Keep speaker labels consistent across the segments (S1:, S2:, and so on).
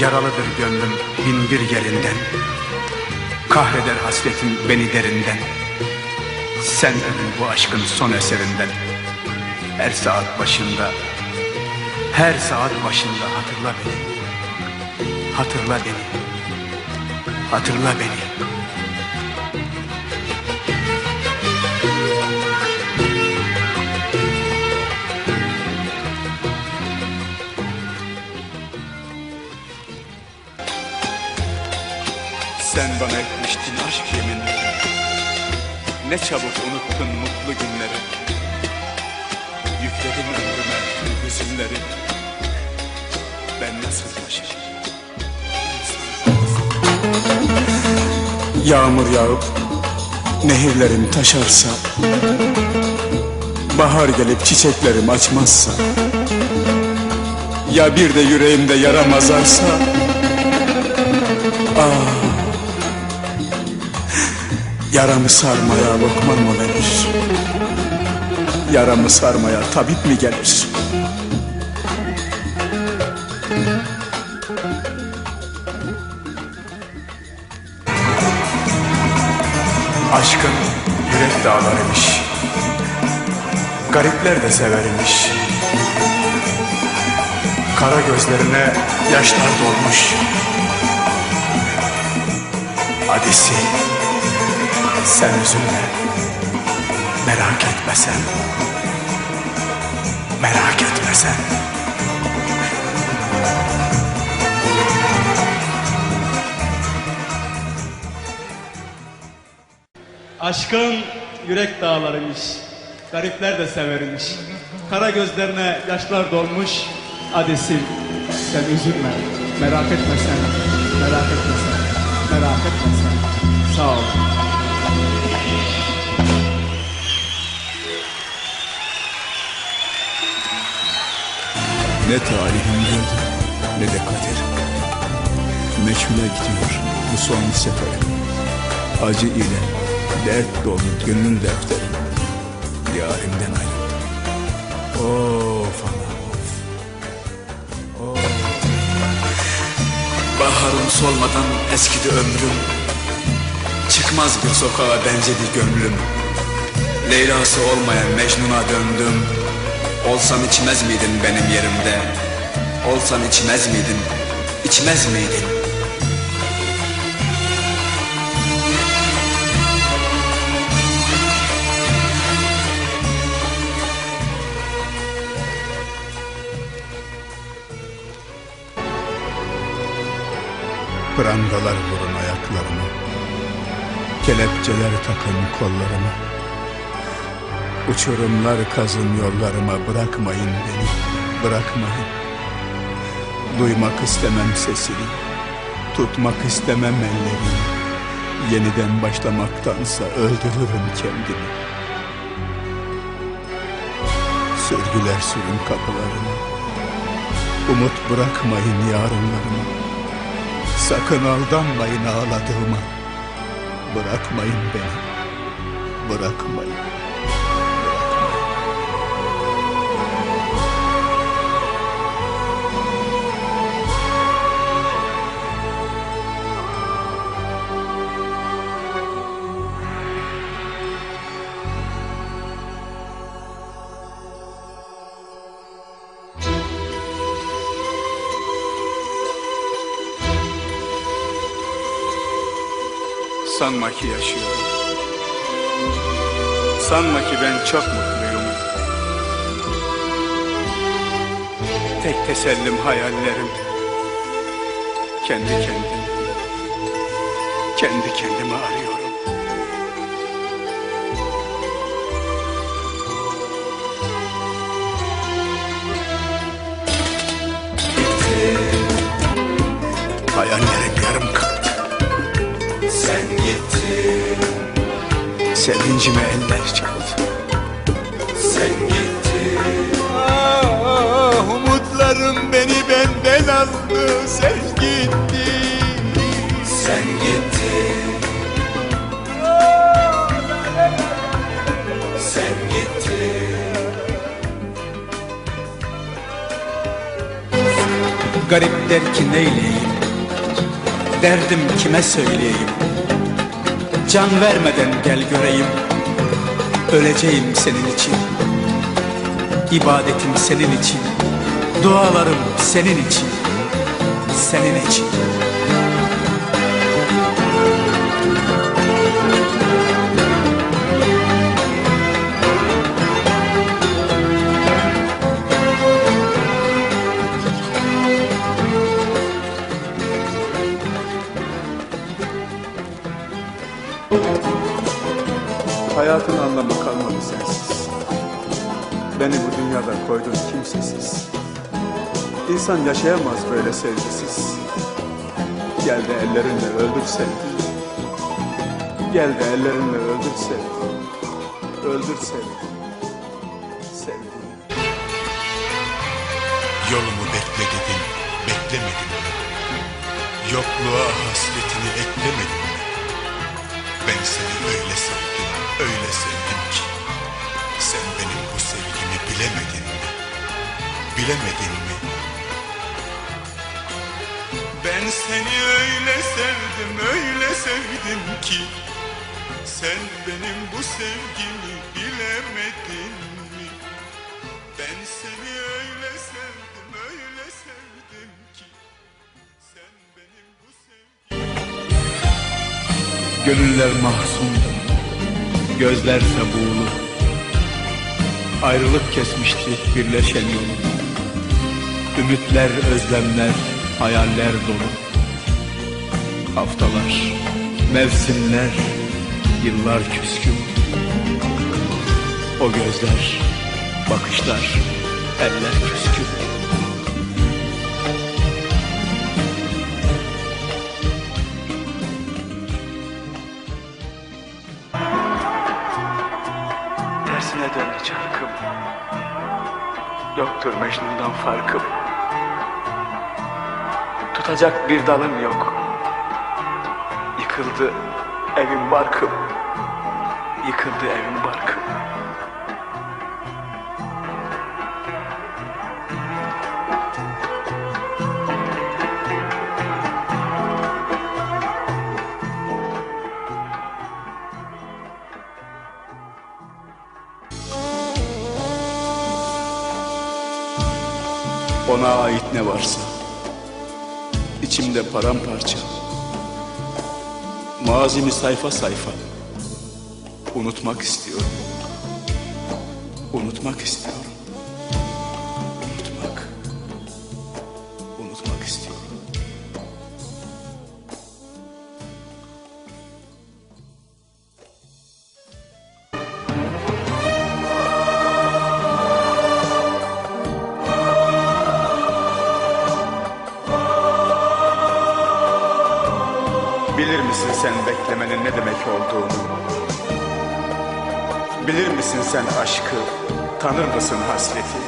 S1: Yaralıdır gönlüm bin bir yerinden. Kahreder hasretin beni derinden. Sen ömür bu aşkın son eserinden. Her saat başında Her saat başında hatırla beni. Hatırla beni. Hatırla beni Sen bana etmiştin aşk yeminleri Ne çabuk unuttun mutlu günleri. Yükledim ömrüme hüzünleri Ben nasıl yaşayayım Yağmur yağıp nehirlerim taşarsa Bahar gelip çiçeklerim açmazsa Ya bir de yüreğimde yaram azarsa Yaramı sarmaya lokman mı verir? Yaramı sarmaya tabip mi gelir? Aşkın yürek dağlarıymış. Garipler de severmiş. Kara gözlerine yaşlar dolmuş. Hadisi sen üzülme Merak etme sen Merak etme sen
S2: Aşkın yürek dağlarıymış. Garipler de severmiş. Kara gözlerine yaşlar dolmuş. Adesim sen üzülme. Merak etme sen. Merak etme sen. Merak etme sen. Sağ ol.
S3: Ne talihim geldi ne de kader. Meçhule gidiyor bu son seferim. Acı ile dert dolu gönül defterim. Yarimden ayrıldım. Of ana of. Of.
S1: Baharım solmadan eskidi ömrüm Çıkmaz bir sokağa benzedi gönlüm Leyla'sı olmayan Mecnun'a döndüm Olsan içmez miydin benim yerimde Olsan içmez miydin İçmez miydin
S3: Prangalar vurun ayaklarıma. Kelepçeler takın kollarıma. Uçurumlar kazın yollarıma bırakmayın beni, bırakmayın. Duymak istemem sesini, tutmak istemem ellerini. Yeniden başlamaktansa öldürürüm kendimi. Sürgüler sürün kapılarına. Umut bırakmayın yarınlarıma. Sakın aldanmayın ağladığıma. Bırakmayın beni. Bırakmayın.
S1: Sanma ki yaşıyorum. Sanma ki ben çok mutluyum. Tek tesellim hayallerim. Kendi kendim. Kendi kendimi arıyorum Sevincime eller çaldı.
S4: Sen gittin.
S3: Ah umutlarım beni benden aldı. Sen gittin.
S4: Sen gittin. Sen gittin.
S1: Garip der ki neyleyeyim Derdim kime söyleyeyim Can vermeden gel göreyim. Öleceğim senin için. İbadetim senin için. Dualarım senin için. Senin için
S3: kalmadı sensiz. Beni bu dünyada koydun kimsesiz. İnsan yaşayamaz böyle sevgisiz. Gel de ellerinle öldür sevgiyi. Gel de ellerinle öldür sevgiyi. Öldür sevgiyi. Sevgiyi.
S5: Yolumu bekle dedim, beklemedim? Yokluğa hasretini eklemedim? Ben seni öyle sevdim, öyle sevdim ki Bilemedin mi? Ben seni öyle sevdim, öyle sevdim ki Sen benim bu sevgimi bilemedin mi? Ben seni öyle sevdim, öyle sevdim ki Sen benim bu sevgimi
S1: Gönüller mahzundu Gözlerse buğulu Ayrılık kesmişti birleşen yolu Ümitler, özlemler, hayaller dolu. Haftalar, mevsimler, yıllar küskün. O gözler, bakışlar, eller küskün. Tersine döndü çarkım. Yoktur Mecnun'dan farkım Tutacak bir dalım yok. Yıkıldı evim barkım. Yıkıldı evim barkım. Ona ait ne varsa içimde paramparça. Mazimi sayfa sayfa Unutmak istiyorum. Unutmak istiyorum
S3: misin sen beklemenin ne demek olduğunu? Bilir misin sen aşkı? Tanır mısın hasreti?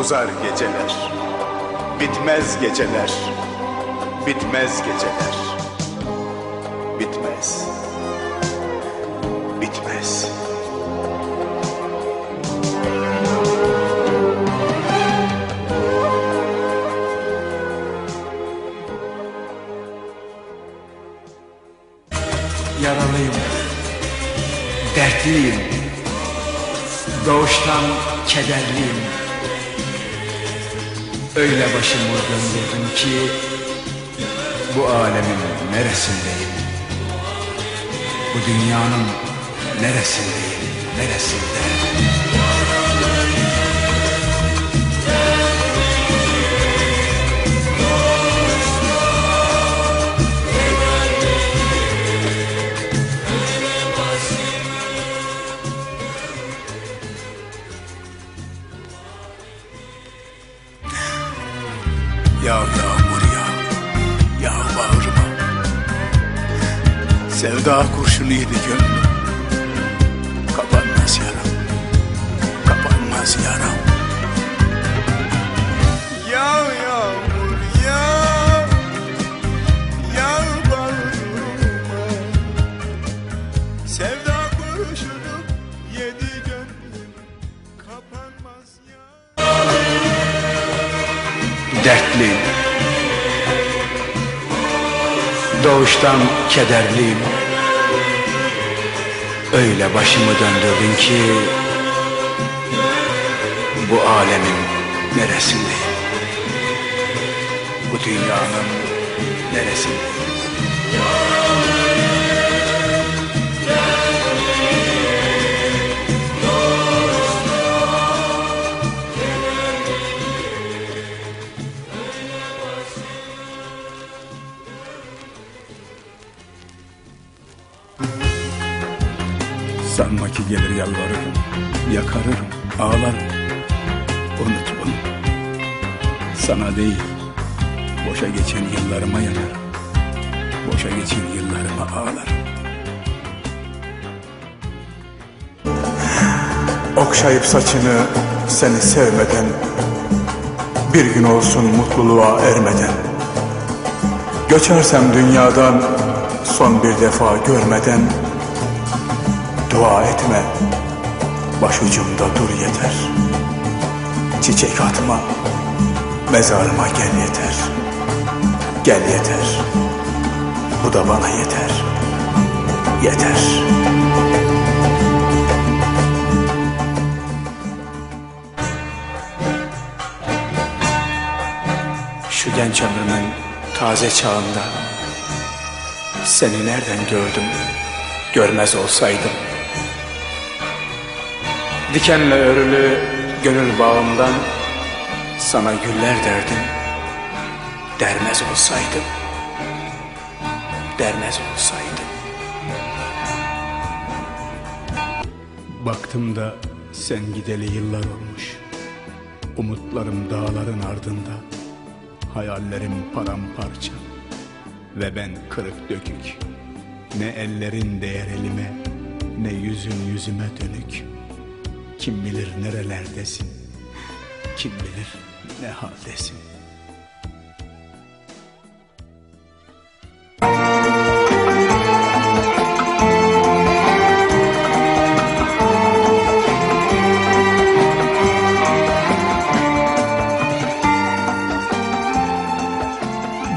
S3: Uzar geceler, bitmez geceler, bitmez geceler.
S1: Dertliyim. Doğuştan kederliyim. Öyle başımı döndürdüm ki Bu alemin neresindeyim? Bu dünyanın neresindeyim Neresinde
S3: Yağ yağmur yağ, yağ bağrıma. Sevda kurşunu yedi gönlüm. Kapanmaz yaram, kapanmaz yaram.
S1: Dertliyim. Doğuştan kederliyim. Öyle başımı döndürdün ki Bu alemin neresindeyim? Bu dünyanın neresindeyim gelir yalvarırım, yakarırım, ağlarım. Unut bunu. Sana değil, boşa geçen yıllarıma yanarım. Boşa geçen yıllarıma ağlarım.
S3: Okşayıp saçını seni sevmeden Bir gün olsun mutluluğa ermeden Göçersem dünyadan son bir defa görmeden Dua etme. Başucumda dur yeter. Çiçek atma. Mezarıma gel yeter. Gel yeter. Bu da bana yeter. Yeter.
S1: Şu genç ömrümün taze çağında Seni nereden gördüm görmez olsaydım Dikenle örülü gönül bağımdan Sana güller derdim. Dermez olsaydım Dermez olsaydım. Baktım da sen gideli yıllar olmuş. Umutlarım dağların ardında. Hayallerim paramparça. Ve ben kırık dökük. Ne ellerin değer elime Ne yüzün yüzüme dönük Kim bilir nerelerdesin? Kim bilir ne haldesin?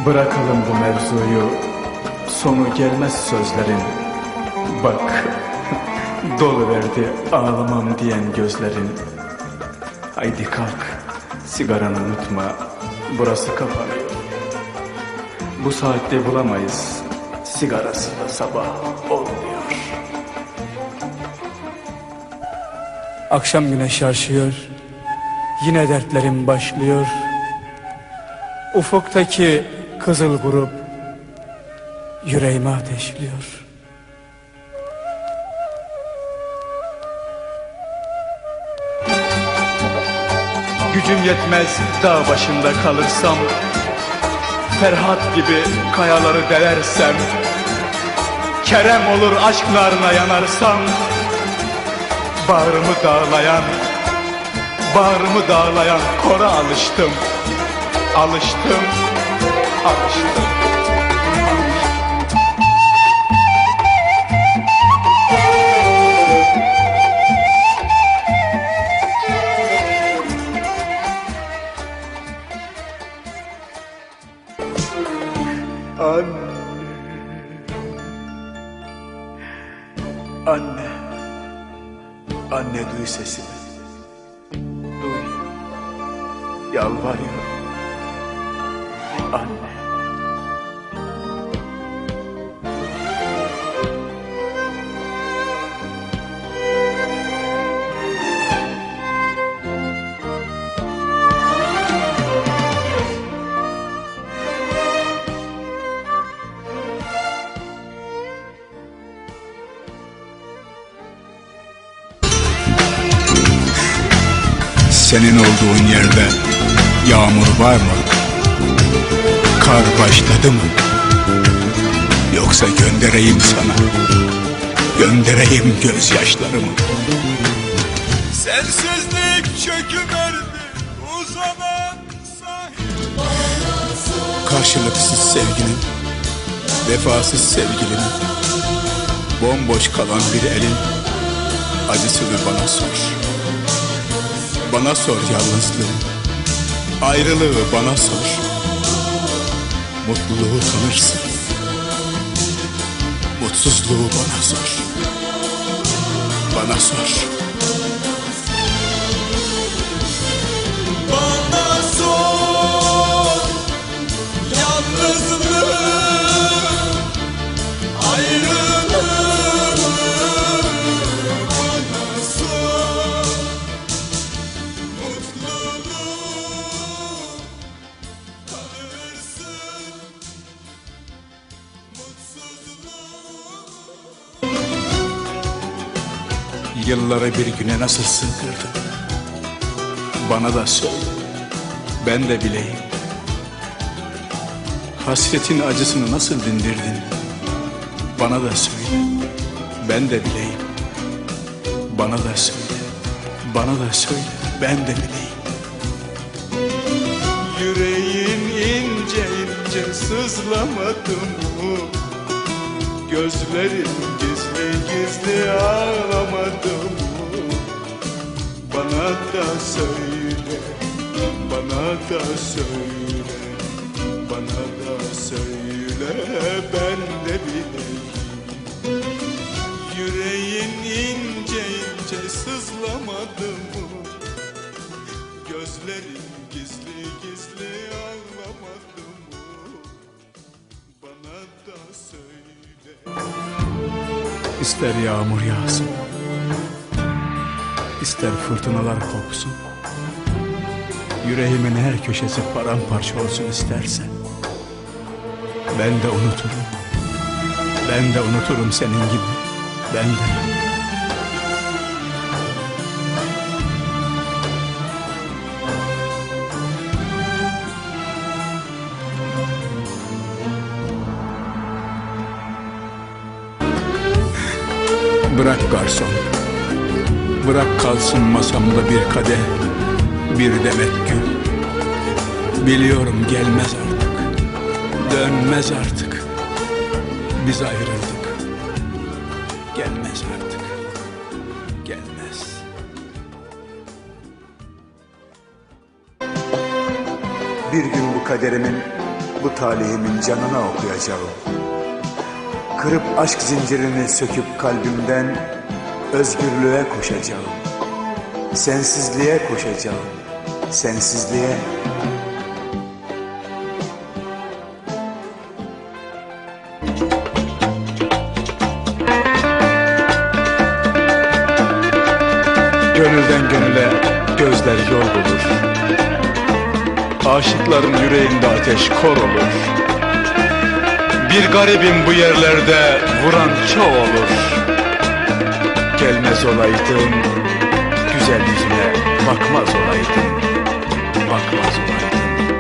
S3: Bırakalım bu mevzuyu. Sonu gelmez sözlerin. Bak Dolu verdi ağlamam diyen gözlerin. Haydi kalk Sigaranı unutma Burası kapanıyor Bu saatte bulamayız Sigarası da sabah olmuyor.
S1: Akşam güneş yaşıyor Yine dertlerim başlıyor. Ufuktaki kızıl grup Yüreğimi ateşliyor
S2: Gücüm yetmez dağ başında kalırsam Ferhat gibi kayaları delersem Kerem olur aşk narına yanarsam Bağrımı dağlayan Bağrımı dağlayan kora alıştım Alıştım Alıştım
S3: Anne. Anne. Duy sesimi. Duy. Yalvarıyorum
S5: Senin olduğun yerde yağmur var mı? Kar başladı mı? Yoksa göndereyim sana Göndereyim gözyaşlarımı Sensizlik çöküverdi uzanan sahil Karşılıksız sevginin Vefasız sevgilinin Bomboş kalan bir elin Acısını bana sor Bana sor yalnızlığım Ayrılığı bana sor. Mutluluğu tanırsın. Mutsuzluğu bana sor. Bana sor.
S1: Yılları bir güne nasıl sığdırdın? Bana da söyle, ben de bileyim. Hasretin acısını nasıl dindirdin? Bana da söyle, ben de bileyim. Bana da söyle, bana da söyle, ben de bileyim.
S3: Yüreğin ince ince sızlamadı mı? Gözlerin gizli gizli ağlamadı mı? Bana da söyle, bana da söyle, bana da söyle ben de bileyim. Yüreğin ince ince sızlamadı mı? Gözlerin gizli gizli
S1: İster yağmur yağsın, ister fırtınalar kopsun. Yüreğimin her köşesi paramparça olsun istersen. Ben de unuturum, ben de unuturum senin gibi, ben de. Garson. Bırak kalsın masamda bir kadeh, bir demet gül. Biliyorum gelmez artık. Dönmez artık. Biz ayrıldık. Gelmez artık. Gelmez.
S3: Bir gün bu kaderimin, bu talihimin canına okuyacağım. Kırıp aşk zincirini söküp kalbimden özgürlüğe koşacağım. Sensizliğe koşacağım. Sensizliğe.
S1: Gönülden gönüle gözler yol bulur. Aşıkların yüreğinde ateş kor olur. Bir garibim bu yerlerde vuran ço olur. Gelmez olaydım, güzel yüzüne bakmaz olaydım. Bakmaz olaydım,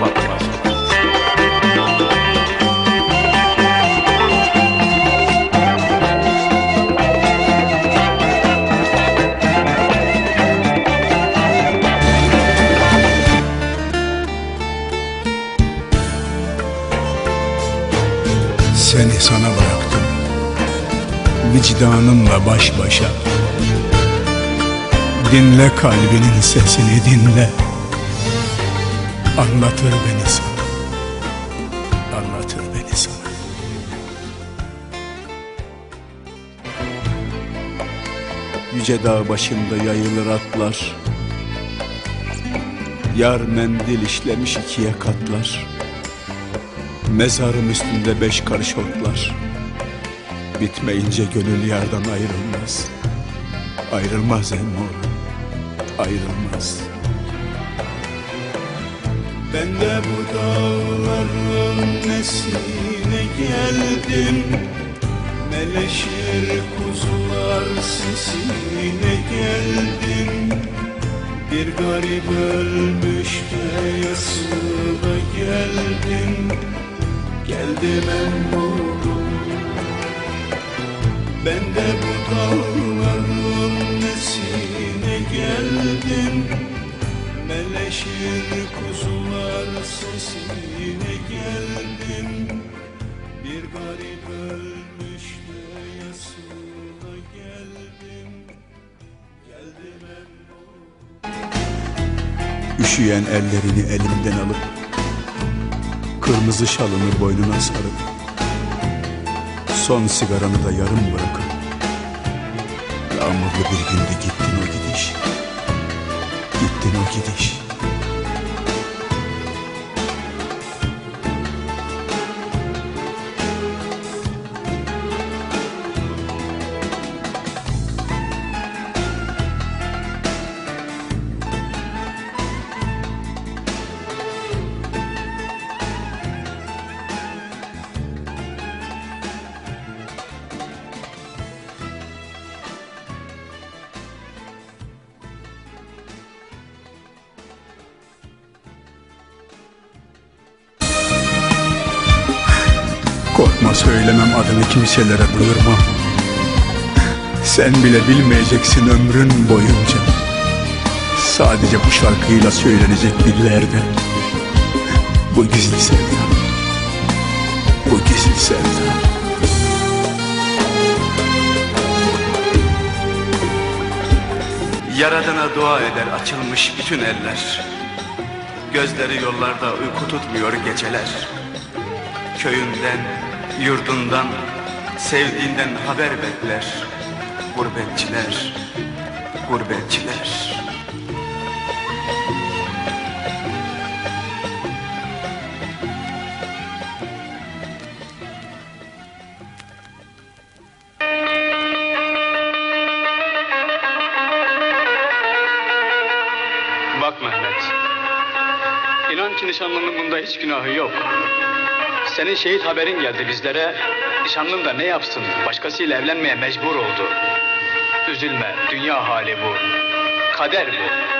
S1: bakmaz olaydım. Seni sana bıraktım Vicdanınla baş başa. Dinle kalbinin sesini dinle. Anlatır beni sana. Anlatır beni sana. Yüce dağ başında yayılır atlar. Yar mendil işlemiş ikiye katlar. Mezarım üstünde beş karış otlar Bitmeyince gönül yardan ayrılmaz. Ayrılmaz emmoğlu Ayrılmaz. Ben de bu dağların nesine geldim. Meleşir kuzular sesine geldim. Bir garip ölmüş de yasına geldim. Geldim emmoğlu Ben de bu dağların nesine geldim. Meleşir kuzular sesine geldim. Bir garip ölmüş de yasına geldim. Geldim emmoğlu Üşüyen ellerini elimden alıp Kırmızı şalını boynuna sarıp Son sigaranı da yarım bırakıp Yağmurlu bir günde gittin o gidiş. Gittin o gidiş Korkma söylemem adını kimselere duyurmam Sen bile bilmeyeceksin ömrün boyunca. Sadece bu şarkıyla söylenecek dillerde Bu gizli sevda. Bu gizli sevda. Yaradana dua eder açılmış bütün eller. Gözleri yollarda uyku tutmuyor geceler. Köyünden, yurdundan, sevdiğinden haber bekler Gurbetçiler, gurbetçiler
S2: Bak Mehmet. İnan ki nişanlının bunda hiç günahı yok. Senin şehit haberin geldi bizlere. Nişanlın da ne yapsın? Başkasıyla evlenmeye mecbur oldu. Üzülme, dünya hali bu. Kader bu.